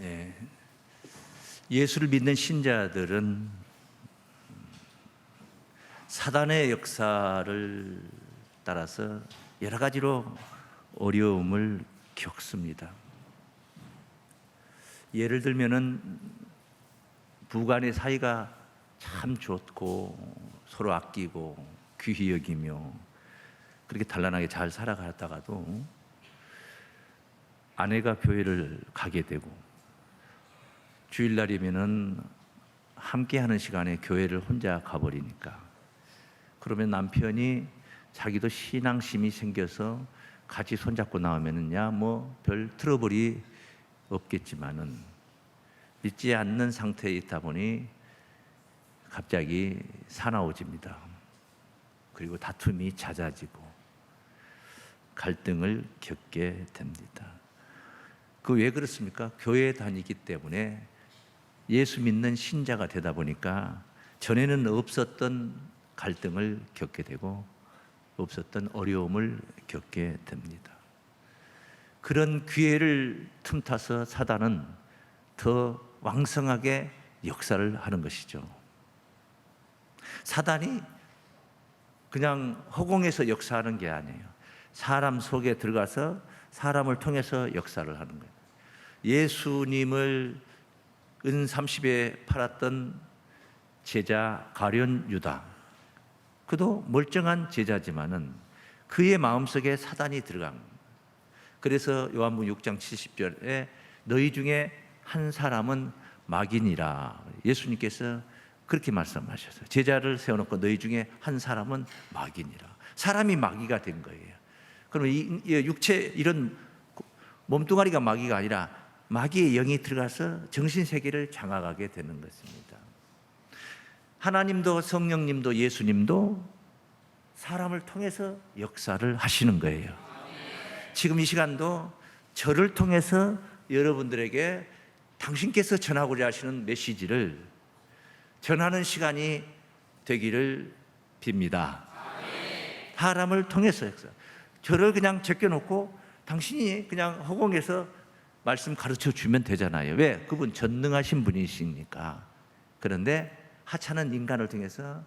예. 예수를 믿는 신자들은 사단의 역사를 따라서 여러 가지로 어려움을 겪습니다. 예를 들면은 부간의 사이가 참 좋고 서로 아끼고 귀히 여기며 그렇게 단란하게 잘 살아갔다가도 아내가 교회를 가게 되고 주일날이면은 함께 하는 시간에 교회를 혼자 가버리니까 그러면 남편이 자기도 신앙심이 생겨서 같이 손잡고 나오면은 야 뭐 별 트러블이 없겠지만은 믿지 않는 상태에 있다 보니 갑자기 사나워집니다. 그리고 다툼이 잦아지고 갈등을 겪게 됩니다. 그 왜 그렇습니까? 교회 다니기 때문에 예수 믿는 신자가 되다 보니까 전에는 없었던 갈등을 겪게 되고 없었던 어려움을 겪게 됩니다. 그런 기회를 틈타서 사단은 더 왕성하게 역사를 하는 것이죠. 사단이 그냥 허공에서 역사하는 게 아니에요. 사람 속에 들어가서 사람을 통해서 역사를 하는 거예요. 예수님을 은 30에 팔았던 제자 가련 유다. 그도 멀쩡한 제자지만은 그의 마음속에 사단이 들어간 거예요. 그래서 요한복음 6장 70절에 너희 중에 한 사람은 마귀니라. 예수님께서 그렇게 말씀하셨어요. 제자를 세워놓고 너희 중에 한 사람은 마귀니라. 사람이 마귀가 된 거예요. 이, 이 육체 이런 몸뚱아리가 마귀가 아니라 마귀의 영이 들어가서 정신 세계를 장악하게 되는 것입니다. 하나님도 성령님도 예수님도 사람을 통해서 역사를 하시는 거예요. 지금 이 시간도 저를 통해서 여러분들에게 당신께서 전하고자 하시는 메시지를 전하는 시간이 되기를 빕니다. 사람을 통해서 역사. 저를 그냥 제껴놓고 당신이 그냥 허공에서 말씀 가르쳐 주면 되잖아요. 왜? 그분 전능하신 분이시니까. 그런데 하찮은 인간을 통해서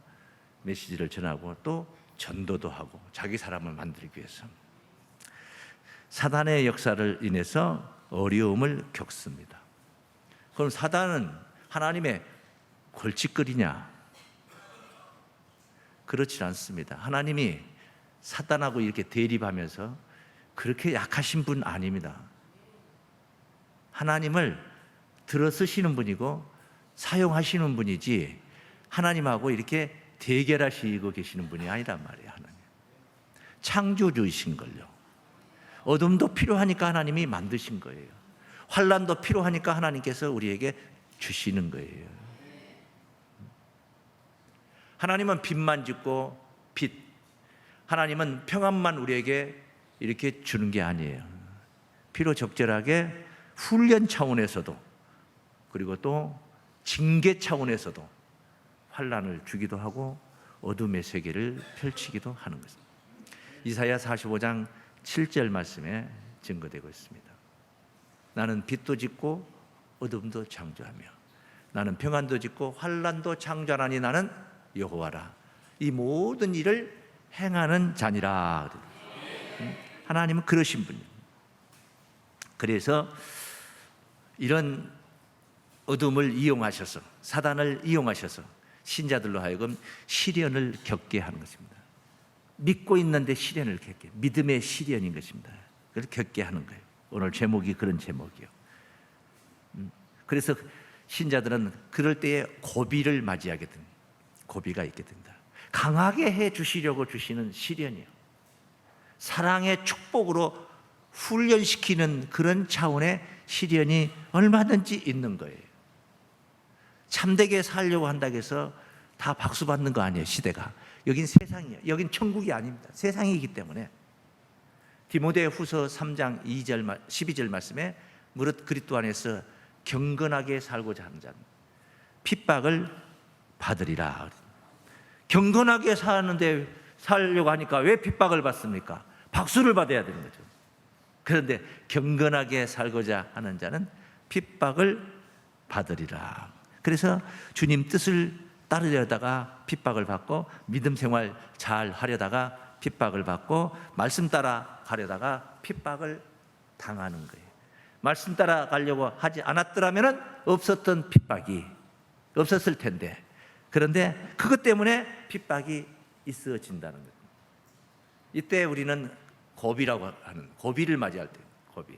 메시지를 전하고 또 전도도 하고 자기 사람을 만들기 위해서 사단의 역사를 인해서 어려움을 겪습니다. 그럼 사단은 하나님의 골칫거리냐? 그렇지 않습니다. 하나님이 사단하고 이렇게 대립하면서 그렇게 약하신 분 아닙니다. 하나님을 들어쓰시는 분이고 사용하시는 분이지 하나님하고 이렇게 대결하시고 계시는 분이 아니란 말이에요. 하나님. 창조주이신 걸요. 어둠도 필요하니까 하나님이 만드신 거예요. 환란도 필요하니까 하나님께서 우리에게 주시는 거예요. 하나님은 빛만 짓고 빛. 하나님은 평안만 우리에게 이렇게 주는 게 아니에요. 필요 적절하게 훈련 차원에서도 그리고 또 징계 차원에서도 환란을 주기도 하고 어둠의 세계를 펼치기도 하는 것입니다. 이사야 45장 7절 말씀에 증거되고 있습니다. 나는 빛도 짓고 어둠도 창조하며 나는 평안도 짓고 환란도 창조하니 나는 여호와라. 이 모든 일을 행하는 자니라. 하나님은 그러신 분이에요. 그래서 이런 어둠을 이용하셔서 사단을 이용하셔서 신자들로 하여금 시련을 겪게 하는 것입니다. 믿고 있는데 시련을 겪게 믿음의 시련인 것입니다. 그래서 겪게 하는 거예요. 오늘 제목이 그런 제목이요. 음, 그래서 신자들은 그럴 때에 고비를 맞이하게 됩니다. 고비가 있게 된다. 강하게 해 주시려고 주시는 시련이요. 사랑의 축복으로 훈련시키는 그런 차원의 시련이 얼마든지 있는 거예요. 참되게 살려고 한다고 해서 다 박수 받는 거 아니에요, 시대가. 여긴 세상이에요. 여긴 천국이 아닙니다. 세상이기 때문에. 디모데 후서 3장 2절, 12절 말씀에 무릇 그리스도 안에서 경건하게 살고자 하는 자는 핍박을 받으리라. 경건하게 사는데 살려고 하니까 왜 핍박을 받습니까? 박수를 받아야 되는 거죠. 그런데 경건하게 살고자 하는 자는 핍박을 받으리라. 그래서 주님 뜻을 따르려다가 핍박을 받고 믿음 생활 잘 하려다가 핍박을 받고 말씀 따라 가려다가 핍박을 당하는 거예요. 말씀 따라 가려고 하지 않았더라면 없었던 핍박이 없었을 텐데 그런데 그것 때문에 핍박이 있어진다는 거예요. 이때 우리는 고비라고 하는 고비를 맞이할 때 고비.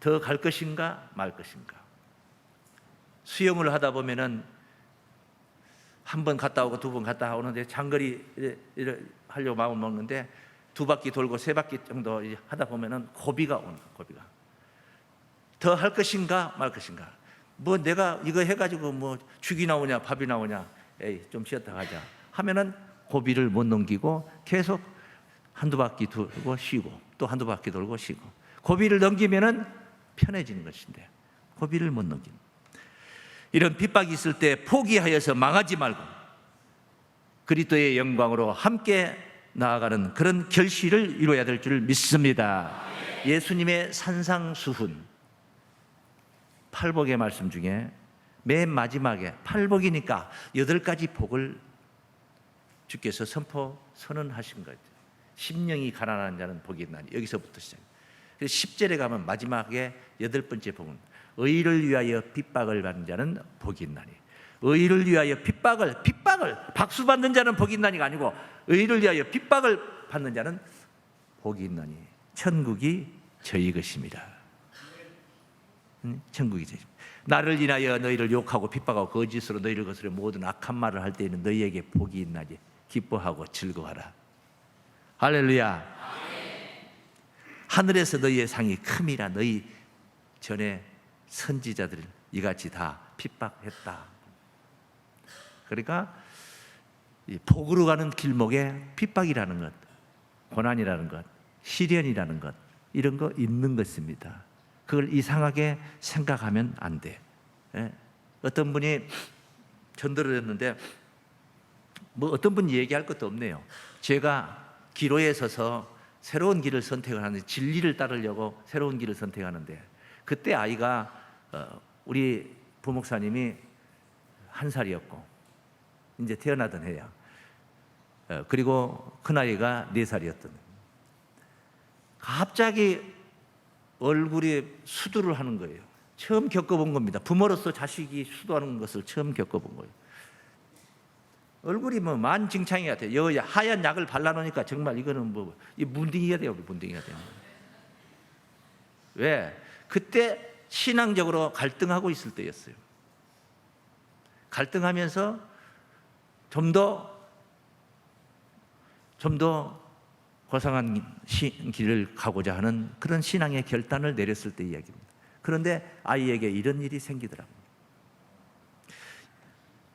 더 갈 것인가 말 것인가. 수영을 하다 보면은 한 번 갔다 오고 두 번 갔다 오는데 장거리 하려고 마음 먹는데 두 바퀴 돌고 세 바퀴 정도 하다 보면은 고비가 오는 고비가. 더 할 것인가 말 것인가. 뭐 내가 이거 해가지고 뭐 죽이 나오냐 밥이 나오냐 에이 좀 쉬었다 가자 하면은 고비를 못 넘기고 계속 한두 바퀴 돌고 쉬고 또 한두 바퀴 돌고 쉬고 고비를 넘기면은 편해지는 것인데 고비를 못 넘기는 이런 핍박이 있을 때 포기하여서 망하지 말고 그리스도의 영광으로 함께 나아가는 그런 결실을 이루어야 될 줄 믿습니다. 예수님의 산상수훈 팔복의 말씀 중에 맨 마지막에 팔복이니까 여덟 가지 복을 주께서 선포 선언하신 거죠. 심령이 가난한 자는 복이 있나니 여기서부터 시작. 그래서 10절에 가면 마지막에 여덟 번째 복은 의를 위하여 핍박을 받는 자는 복이 있나니 의를 위하여 핍박을 핍박을 박수 받는 자는 복이 있나니가 아니고 의를 위하여 핍박을 받는 자는 복이 있나니 천국이 저희 것입니다. 응? 천국이 저희. 나를 인하여 너희를 욕하고 핍박하고 거짓으로 너희를 거스려 모든 악한 말을 할 때에는 너희에게 복이 있나니 기뻐하고 즐거워하라. 할렐루야. 하늘에서 너희의 상이 큼이라 너희 전에 선지자들을 이같이 다 핍박했다. 그러니까 이 복으로 가는 길목에 핍박이라는 것, 고난이라는 것, 시련이라는 것 이런 거 있는 것입니다. 그걸 이상하게 생각하면 안 돼. 예? 어떤 분이 전도를 했는데 뭐 어떤 분 얘기할 것도 없네요. 제가 기로에 서서 새로운 길을 선택을 하는데 진리를 따르려고 새로운 길을 선택하는데 그때 아이가 어, 우리 부목사님이 한 살이었고 이제 태어나던 해야 어, 그리고 큰 아이가 네 살이었던 갑자기 얼굴이 수두를 하는 거예요. 처음 겪어본 겁니다. 부모로서 자식이 수두하는 것을 처음 겪어본 거예요. 얼굴이 뭐 만징창이 같아요. 여 하얀 약을 발라놓으니까 정말 이거는 뭐 이 문딩이가 돼요, 문딩이가 돼요. 왜? 그때 신앙적으로 갈등하고 있을 때였어요. 갈등하면서 좀 더 좀 더 고상한 시- 길을 가고자 하는 그런 신앙의 결단을 내렸을 때 이야기입니다. 그런데 아이에게 이런 일이 생기더라고요.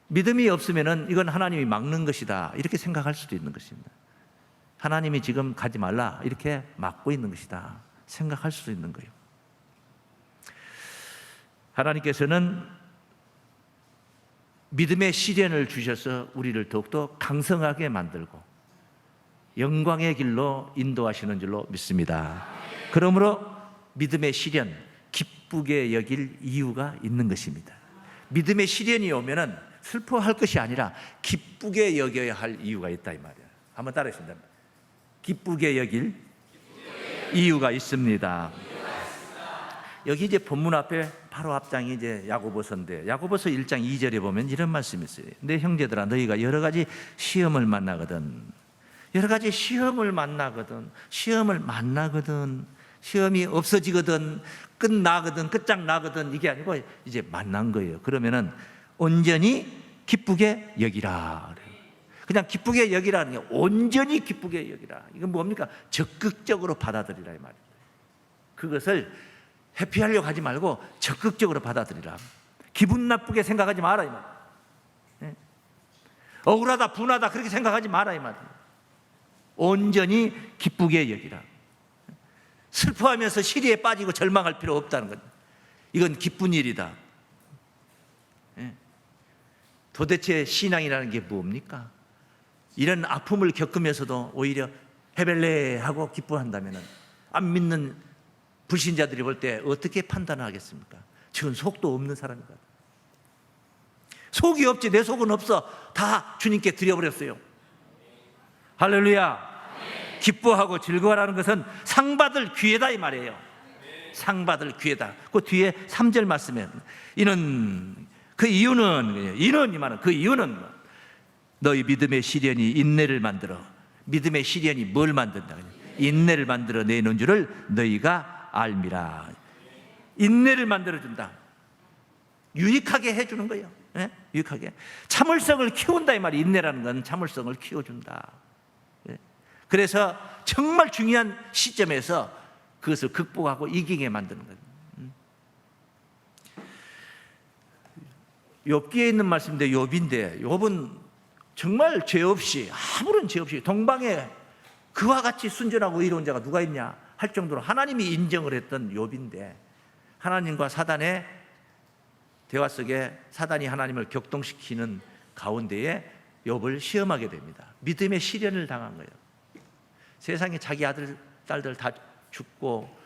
믿음이 없으면은 이건 하나님이 막는 것이다. 이렇게 생각할 수도 있는 것입니다. 하나님이 지금 가지 말라. 이렇게 막고 있는 것이다. 생각할 수도 있는 거예요. 하나님께서는 믿음의 시련을 주셔서 우리를 더욱더 강성하게 만들고 영광의 길로 인도하시는 줄로 믿습니다. 그러므로 믿음의 시련 기쁘게 여길 이유가 있는 것입니다. 믿음의 시련이 오면은 슬퍼할 것이 아니라 기쁘게 여겨야 할 이유가 있다 이 말이야. 한번 따라하신다. 기쁘게 여길 이유가 있습니다. 여기 이제 본문 앞에 바로 앞장이 이제 야고보서인데 야고보서 1장 2절에 보면 이런 말씀이 있어요. 내 형제들아 너희가 여러 가지 시험을 만나거든. 여러 가지 시험을 만나거든. 시험을 만나거든. 시험이 없어지거든. 끝나거든. 끝장나거든. 이게 아니고 이제 만난 거예요. 그러면은 온전히 기쁘게 여기라. 그냥 기쁘게 여기라는 게 온전히 기쁘게 여기라. 이건 뭡니까? 적극적으로 받아들이라 이 말이에요. 그것을 회피하려고 하지 말고 적극적으로 받아들이라. 기분 나쁘게 생각하지 마라 이 말. 예? 억울하다, 분하다 그렇게 생각하지 마라 이 말이에요. 온전히 기쁘게 여기라. 슬퍼하면서 시리에 빠지고 절망할 필요 없다는 것. 이건 기쁜 일이다. 예? 도대체 신앙이라는 게 뭡니까? 이런 아픔을 겪으면서도 오히려 해벨레 하고 기뻐한다면 안 믿는 불신자들이 볼 때 어떻게 판단하겠습니까? 저건 속도 없는 사람이다. 속이 없지 내 속은 없어. 다 주님께 드려버렸어요. 할렐루야. 기뻐하고 즐거워하는 것은 상 받을 기회다 이 말이에요. 상 받을 기회다. 그 뒤에 3절 말씀에 이는 그 이유는 이는 이 말은 그 이유는 너희 믿음의 시련이 인내를 만들어 믿음의 시련이 뭘 만든다? 인내를 만들어 내는 줄을 너희가 알미라. 인내를 만들어 준다. 유익하게 해주는 거예요. 예? 유익하게 참을성을 키운다 이 말이 인내라는 건 참을성을 키워준다. 예? 그래서 정말 중요한 시점에서 그것을 극복하고 이기게 만드는 거예요. 음. 욥기에 있는 말씀인데 욥인데 욥은 정말 죄 없이 아무런 죄 없이 동방에 그와 같이 순전하고 의로운 자가 누가 있냐 할 정도로 하나님이 인정을 했던 욥인데 하나님과 사단의 대화 속에 사단이 하나님을 격동시키는 가운데에 욥을 시험하게 됩니다. 믿음의 시련을 당한 거예요. 세상에 자기 아들 딸들 다 죽고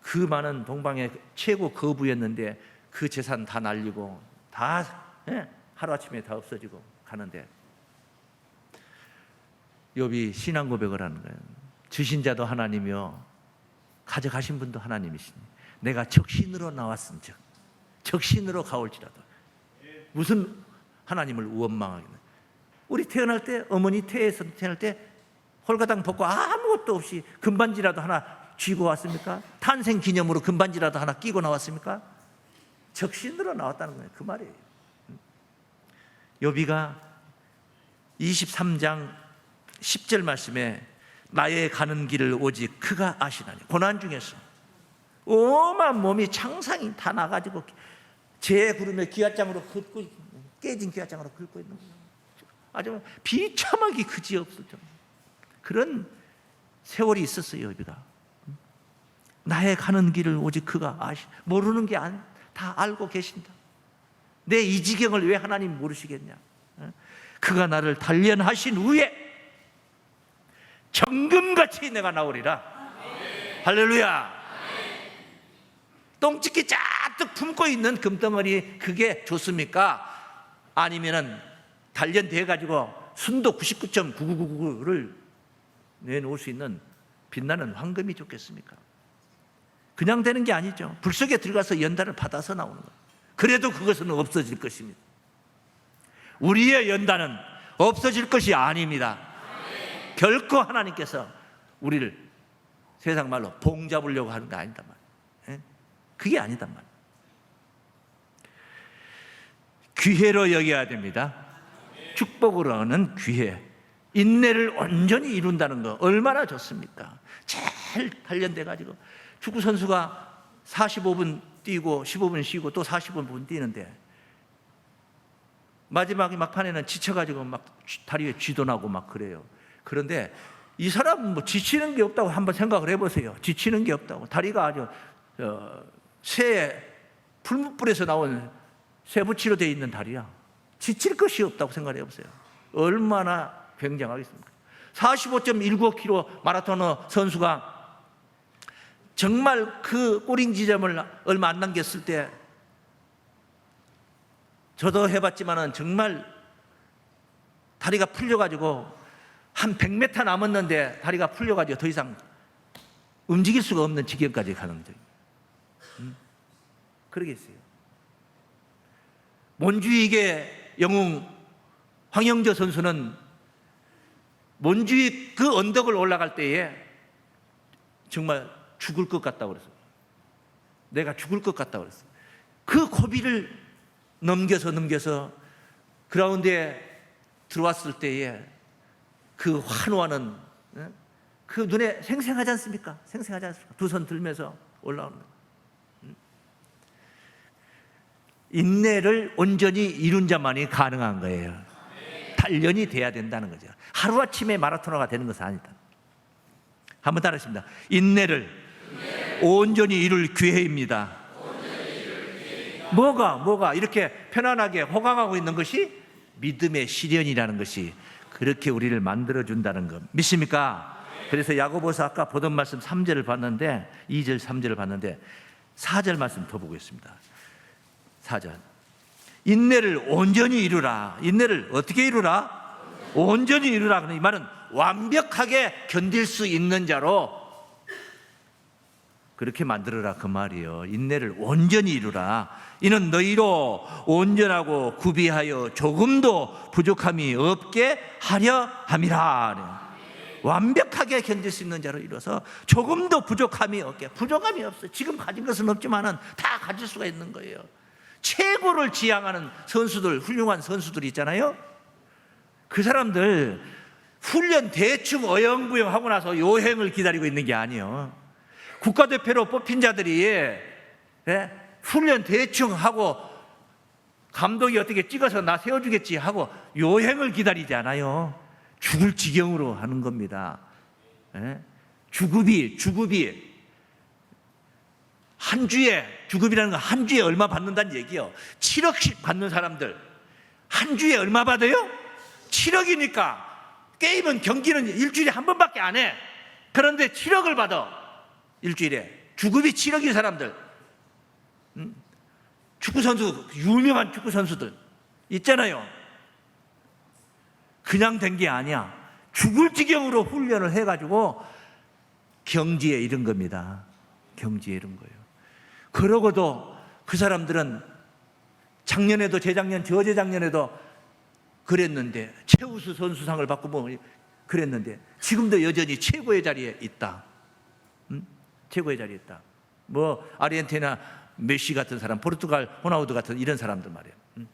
그 많은 동방의 최고 거부였는데 그 재산 다 날리고 다 예, 하루아침에 다 없어지고 가는데 욥이 신앙 고백을 하는 거예요. 주신 자도 하나님이요 가져가신 분도 하나님이시니 내가 적신으로 나왔은즉 적신으로 가올지라도 무슨 하나님을 원망하겠나 우리 태어날 때 어머니 태에서 태어날 때 홀가당 벗고 아무것도 없이 금반지라도 하나 쥐고 왔습니까? 탄생 기념으로 금반지라도 하나 끼고 나왔습니까? 적신으로 나왔다는 거예요. 그 말이에요. 여비가 23장 10절 말씀에 나의 가는 길을 오직 그가 아시나니 고난 중에서 오만 몸이 창상이 다 나가지고 제 구름에 기아장으로 긁고 있- 깨진 기아장으로 긁고 있는 거예요. 아주 비참하기 그지없을 정도 그런 세월이 있었어요 여비가 나의 가는 길을 오직 그가 아시 모르는 게 다 알고 계신다. 내 이 지경을 왜 하나님 모르시겠냐? 어? 그가 나를 단련하신 후에 정금같이 내가 나오리라. 할렐루야. 똥집기 잔뜩 품고 있는 금덩어리 그게 좋습니까? 아니면은 단련돼 가지고 순도 99.9999를 내놓을 수 있는 빛나는 황금이 좋겠습니까? 그냥 되는 게 아니죠. 불 속에 들어가서 연단을 받아서 나오는 거예요. 그래도 그것은 없어질 것입니다. 우리의 연단은 없어질 것이 아닙니다. 결코 하나님께서 우리를 세상 말로 봉 잡으려고 하는 게 아니다 말. 그게 아니다 말. 기회로 여겨야 됩니다. 축복으로 하는 기회. 인내를 온전히 이룬다는 거 얼마나 좋습니까? 잘 단련돼 가지고 축구 선수가 45분 뛰고 15분 쉬고 또 45분 뛰는데 마지막에 막판에는 지쳐가지고 막 다리에 쥐도 나고 막 그래요. 그런데 이 사람은 뭐 지치는 게 없다고 한번 생각을 해보세요. 지치는 게 없다고 다리가 아주 어, 새 풀무불에서 나온 쇠붙이로 되어 있는 다리야. 지칠 것이 없다고 생각을 해보세요. 얼마나 굉장하겠습니까? 45.19km 마라토너 선수가 정말 그 꼬링 지점을 얼마 안 남겼을 때 저도 해봤지만은 정말 다리가 풀려가지고 한 100m 남았는데 다리가 풀려가지고 더 이상 움직일 수가 없는 지경까지 가는데 음? 그러겠어요. 몬주익의 영웅 황영조 선수는 몬주익 그 언덕을 올라갈 때에 정말 죽을 것 같다고 그랬어요. 내가 죽을 것 같다고 그랬어요. 그 고비를 넘겨서 넘겨서 그라운드에 들어왔을 때에 그 환호하는 예? 그 눈에 생생하지 않습니까? 생생하지 않습니까? 두 손 들면서 올라오는 거. 음? 인내를 온전히 이룬 자만이 가능한 거예요. 단련이 돼야 된다는 거죠. 하루아침에 마라토너가 되는 것은 아니다. 한번 따라하십니다. 인내를 온전히 이룰 기회입니다. 뭐가 뭐가 이렇게 편안하게 호강하고 있는 것이 믿음의 시련이라는 것이 그렇게 우리를 만들어 준다는 것 믿습니까? 그래서 야고보서 아까 보던 말씀 3절을 봤는데 2절 3절을 봤는데 4절 말씀 더 보겠습니다. 4절. 인내를 온전히 이루라. 인내를 어떻게 이루라? 온전히 이루라. 그러니 이 말은 완벽하게 견딜 수 있는 자로 그렇게 만들어라 그 말이요. 인내를 온전히 이루라. 이는 너희로 온전하고 구비하여 조금도 부족함이 없게 하려 함이라. 완벽하게 견딜 수 있는 자로 이뤄서 조금도 부족함이 없게 부족함이 없어. 지금 가진 것은 없지만은 다 가질 수가 있는 거예요. 최고를 지향하는 선수들, 훌륭한 선수들 있잖아요. 그 사람들 훈련 대충 어영부영 하고 나서 요행을 기다리고 있는 게 아니에요. 국가대표로 뽑힌 자들이 예? 훈련 대충 하고 감독이 어떻게 찍어서 나 세워주겠지 하고 요행을 기다리지 않아요. 죽을 지경으로 하는 겁니다. 예? 주급이 주급이 한 주에 주급이라는 건 한 주에 얼마 받는다는 얘기요. 7억씩 받는 사람들 한 주에 얼마 받아요? 7억이니까 게임은 경기는 일주일에 한 번밖에 안 해. 그런데 7억을 받아 일주일에 주급이 7억인 사람들 음? 축구 선수 유명한 축구 선수들 있잖아요. 그냥 된 게 아니야. 죽을 지경으로 훈련을 해가지고 경지에 이른 겁니다. 경지에 이른 거예요. 그러고도 그 사람들은 작년에도 재작년, 저재작년에도 그랬는데 최우수 선수상을 받고 뭐 그랬는데 지금도 여전히 최고의 자리에 있다. 음? 최고의 자리에 있다. 뭐 아르헨티나 메시 같은 사람, 포르투갈 호나우드 같은 이런 사람들 말이에요. 음?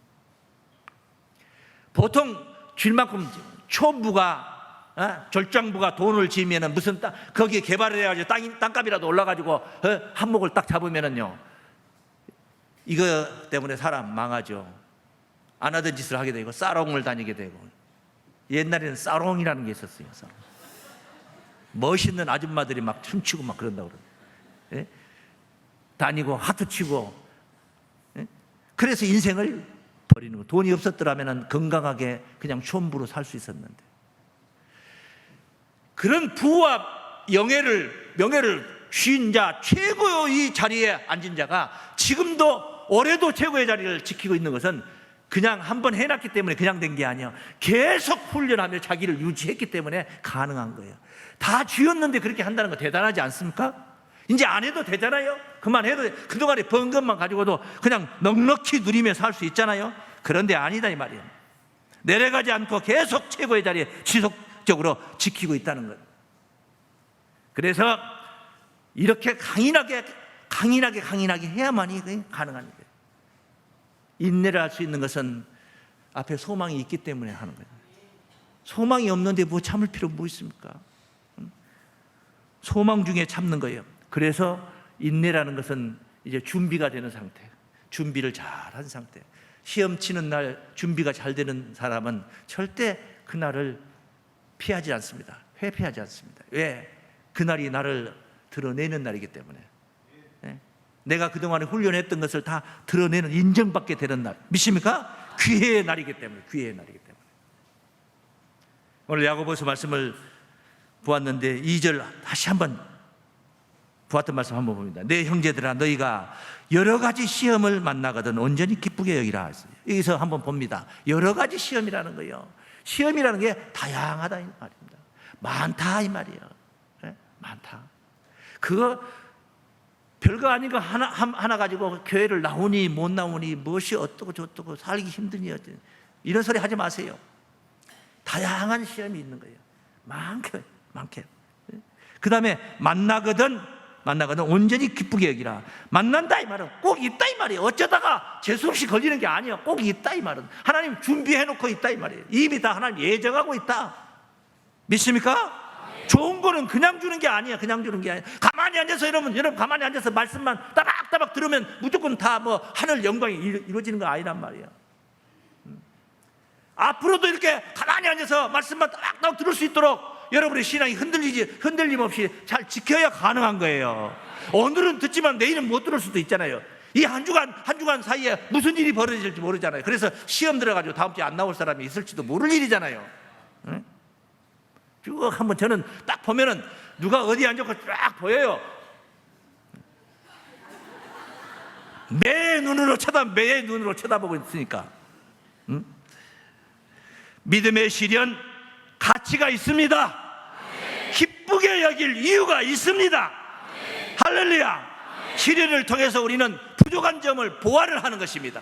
보통 줄 만큼 초부가 어? 졸장부가 돈을 지면은 무슨 땅 거기에 개발을 해가지고 땅 땅값이라도 올라가지고 어? 한몫을 딱 잡으면은요 이거 때문에 사람 망하죠. 안 하던 짓을 하게 되고 싸롱을 다니게 되고 옛날에는 싸롱이라는 게 있었어요. 싸롱. 멋있는 아줌마들이 막 춤추고 막 그런다고 그러요 예? 다니고 하트 치고 예? 그래서 인생을 버리는 거. 돈이 없었더라면 건강하게 그냥 촌부로 살 수 있었는데 그런 부와 영예를 명예를 쥔 자 최고의 자리에 앉은 자가 지금도 올해도 최고의 자리를 지키고 있는 것은 그냥 한 번 해놨기 때문에 그냥 된 게 아니야. 계속 훈련하며 자기를 유지했기 때문에 가능한 거예요. 다 쥐었는데 그렇게 한다는 거 대단하지 않습니까? 이제 안 해도 되잖아요. 그만해도 돼. 그동안에 번 것만 가지고도 그냥 넉넉히 누리며 살 수 있잖아요. 그런데 아니다 이 말이에요. 내려가지 않고 계속 최고의 자리에 지속적으로 지키고 있다는 것. 그래서 이렇게 강인하게 강인하게 강인하게 해야만이 가능한 거예요. 인내를 할 수 있는 것은 앞에 소망이 있기 때문에 하는 거예요. 소망이 없는데 뭐 참을 필요 뭐 있습니까? 소망 중에 참는 거예요. 그래서 인내라는 것은 이제 준비가 되는 상태. 준비를 잘 한 상태. 시험 치는 날 준비가 잘 되는 사람은 절대 그날을 피하지 않습니다. 회피하지 않습니다. 왜? 그날이 나를 드러내는 날이기 때문에. 네? 내가 그동안에 훈련했던 것을 다 드러내는 인정받게 되는 날. 믿습니까? 귀해의 날이기 때문에. 귀해의 날이기 때문에. 오늘 야고보서 말씀을 보았는데 2절 다시 한번 보았던 말씀 한번 봅니다. 내 형제들아 너희가 여러 가지 시험을 만나거든 온전히 기쁘게 여기라 했어요. 여기서 한번 봅니다. 여러 가지 시험이라는 거요. 시험이라는 게 다양하다 이 말입니다. 많다 이 말이에요. 네? 많다. 그거 별거 아닌 거 하나 하나 가지고 교회를 나오니 못 나오니 무엇이 어떻고 저떻고 살기 힘드니 어쩌니 이런 소리 하지 마세요. 다양한 시험이 있는 거예요. 많게 많게. 그 다음에 만나거든 만나거든 온전히 기쁘게 여기라. 만난다 이 말은 꼭 있다 이 말이에요. 어쩌다가 재수 없이 걸리는 게 아니에요. 꼭 있다 이 말은 하나님 준비해 놓고 있다 이 말이에요. 이미 다 하나님 예정하고 있다. 믿습니까? 좋은 거는 그냥 주는 게 아니야. 그냥 주는 게 아니야. 가만히 앉아서 여러분, 여러분 가만히 앉아서 말씀만 따박따박 들으면 무조건 다 뭐 하늘 영광이 이루어지는 거 아니란 말이야. 음. 앞으로도 이렇게 가만히 앉아서 말씀만 따박따박 들을 수 있도록 여러분의 신앙이 흔들리지 흔들림 없이 잘 지켜야 가능한 거예요. 오늘은 듣지만 내일은 못 들을 수도 있잖아요. 이 한 주간 한 주간 사이에 무슨 일이 벌어질지 모르잖아요. 그래서 시험 들어가지고 다음 주에 안 나올 사람이 있을지도 모를 일이잖아요. 응? 쭉 한번 저는 딱 보면은 누가 어디 앉았고 쫙 보여요. 매 눈으로 쳐다 매 눈으로 쳐다보고 있으니까. 응? 믿음의 시련 가치가 있습니다. 기쁘게 여길 이유가 있습니다. 할렐루야. 시련을 통해서 우리는 부족한 점을 보완을 하는 것입니다.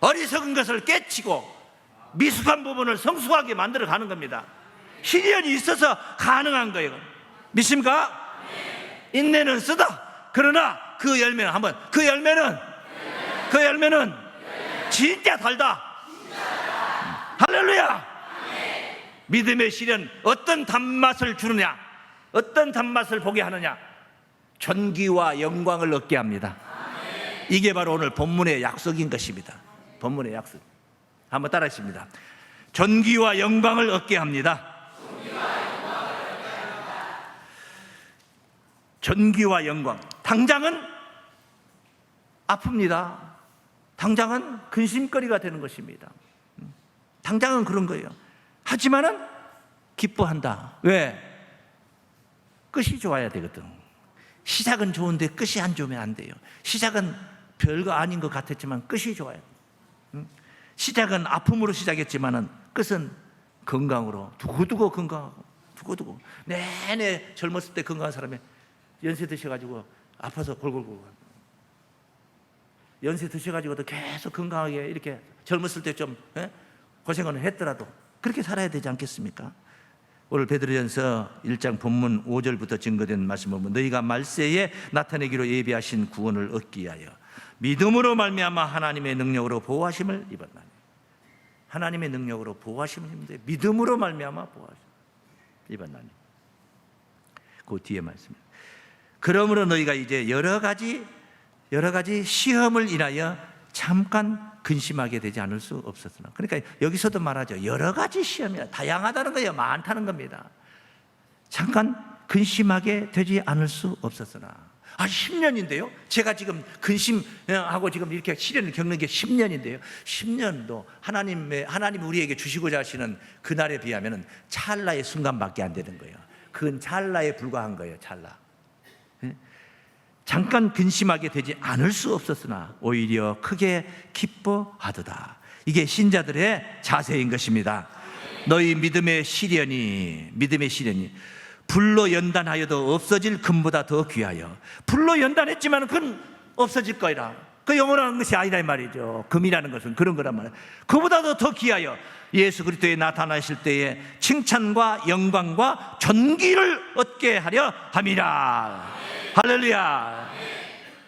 어리석은 것을 깨치고 미숙한 부분을 성숙하게 만들어 가는 겁니다. 시련이 있어서 가능한 거예요. 믿습니까? 인내는 쓰다. 그러나 그 열매는 한번 그 열매는 그 열매는 진짜 달다. 할렐루야. 믿음의 시련 어떤 단맛을 주느냐? 어떤 단맛을 보게 하느냐? 존귀와 영광을 얻게 합니다. 이게 바로 오늘 본문의 약속인 것입니다. 본문의 약속. 한번 따라 하십니다. 존귀와 영광을 얻게 합니다. 존귀와 영광. 당장은 아픕니다. 당장은 근심거리가 되는 것입니다. 당장은 그런 거예요. 하지만은 기뻐한다. 왜? 끝이 좋아야 되거든. 시작은 좋은데 끝이 안 좋으면 안 돼요. 시작은 별거 아닌 것 같았지만 끝이 좋아요. 응? 시작은 아픔으로 시작했지만은 끝은 건강으로 두고두고 건강하고 두고두고 내내 젊었을 때 건강한 사람이 연세 드셔가지고 아파서 골골골 연세 드셔가지고도 계속 건강하게 이렇게 젊었을 때 좀 고생을 했더라도 그렇게 살아야 되지 않겠습니까? 오늘 베드로전서 1장 본문 5절부터 증거된 말씀 보면 너희가 말세에 나타내기로 예비하신 구원을 얻기 위하여 믿음으로 말미암아 하나님의 능력으로 보호하심을 입었나니 하나님의 능력으로 보호하심을 입는데 믿음으로 말미암아 보호하심 입었나니 그 뒤에 말씀입니다. 그러므로 너희가 이제 여러 가지 여러 가지 시험을 인하여 잠깐 근심하게 되지 않을 수 없었으나. 그러니까 여기서도 말하죠. 여러 가지 시험이야 다양하다는 거예요 많다는 겁니다. 잠깐 근심하게 되지 않을 수 없었으나. 아 10년인데요? 제가 지금 근심하고 지금 이렇게 시련을 겪는 게 10년인데요. 10년도 하나님의 하나님 우리에게 주시고자 하시는 그날에 비하면 찰나의 순간밖에 안 되는 거예요. 그건 찰나에 불과한 거예요 찰나 잠깐 근심하게 되지 않을 수 없었으나 오히려 크게 기뻐하도다. 이게 신자들의 자세인 것입니다. 너희 믿음의 시련이 믿음의 시련이 불로 연단하여도 없어질 금보다 더 귀하여 불로 연단했지만 그건 없어질 거이라. 그 영원한 것이 아니라 이 말이죠. 금이라는 것은 그런 거란 말이에요. 그보다도 더 귀하여 예수 그리스도에 나타나실 때에 칭찬과 영광과 존귀를 얻게 하려 함이라. 할렐루야.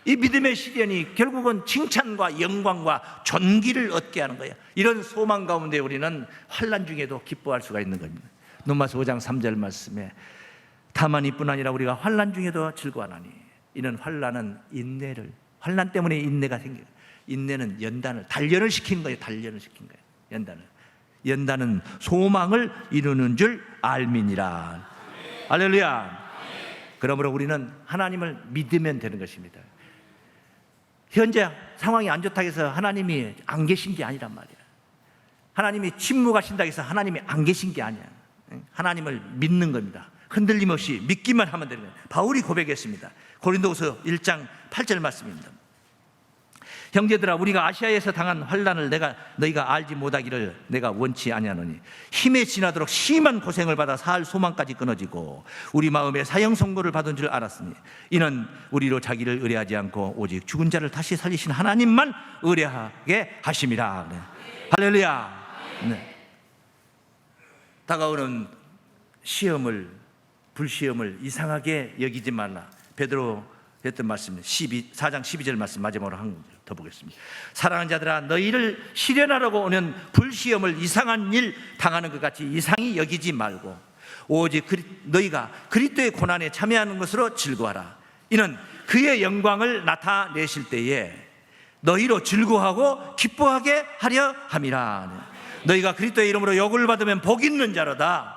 이 믿음의 시련이 결국은 칭찬과 영광과 존귀를 얻게 하는 거예요. 이런 소망 가운데 우리는 환란 중에도 기뻐할 수가 있는 겁니다. 눈마스 5장 3절 말씀에 다만 이뿐 아니라 우리가 환란 중에도 즐거워하나니 이는 환란은 인내를 환란 때문에 인내가 생겨요. 인내는 연단을 단련을 시킨 거예요. 단련을 시킨 거예요. 연단을. 연단은 소망을 이루는 줄 알미니라. 할렐루야. 그러므로 우리는 하나님을 믿으면 되는 것입니다. 현재 상황이 안 좋다고 해서 하나님이 안 계신 게 아니란 말이야. 하나님이 침묵하신다고 해서 하나님이 안 계신 게 아니야. 하나님을 믿는 겁니다. 흔들림 없이 믿기만 하면 되는 거예요. 바울이 고백했습니다. 고린도후서 1장 8절 말씀입니다. 형제들아 우리가 아시아에서 당한 환란을 내가 너희가 알지 못하기를 내가 원치 아니하노니 힘에 지나도록 심한 고생을 받아 살 소망까지 끊어지고 우리 마음에 사형 선고를 받은 줄 알았으니 이는 우리로 자기를 의뢰하지 않고 오직 죽은 자를 다시 살리신 하나님만 의뢰하게 하심이라. 네. 할렐루야. 네. 다가오는 시험을 불시험을 이상하게 여기지 말라. 베드로 했던 말씀 12, 4장 12절 말씀 마지막으로 한 더 보겠습니다. 사랑하는 자들아 너희를 시련하려고 오는 불시험을 이상한 일 당하는 것 같이 이상히 여기지 말고 오직 그리, 너희가 그리스도의 고난에 참여하는 것으로 즐거워하라. 이는 그의 영광을 나타내실 때에 너희로 즐거워하고 기뻐하게 하려 함이라. 너희가 그리스도의 이름으로 욕을 받으면 복 있는 자로다.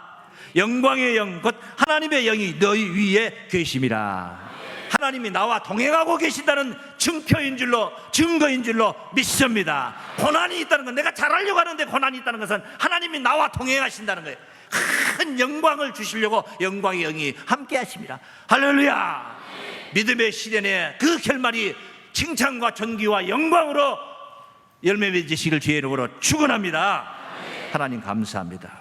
영광의 영, 곧 하나님의 영이 너희 위에 계심이라. 하나님이 나와 동행하고 계신다는 증표인 줄로 증거인 줄로 믿습니다. 고난이 있다는 건 내가 잘하려고 하는데 고난이 있다는 것은 하나님이 나와 동행하신다는 거예요. 큰 영광을 주시려고 영광의 영이 함께 하십니다. 할렐루야! 믿음의 시대에 그 결말이 칭찬과 존귀와 영광으로 열매 맺으시길 주의 이름으로 축원합니다. 하나님 감사합니다.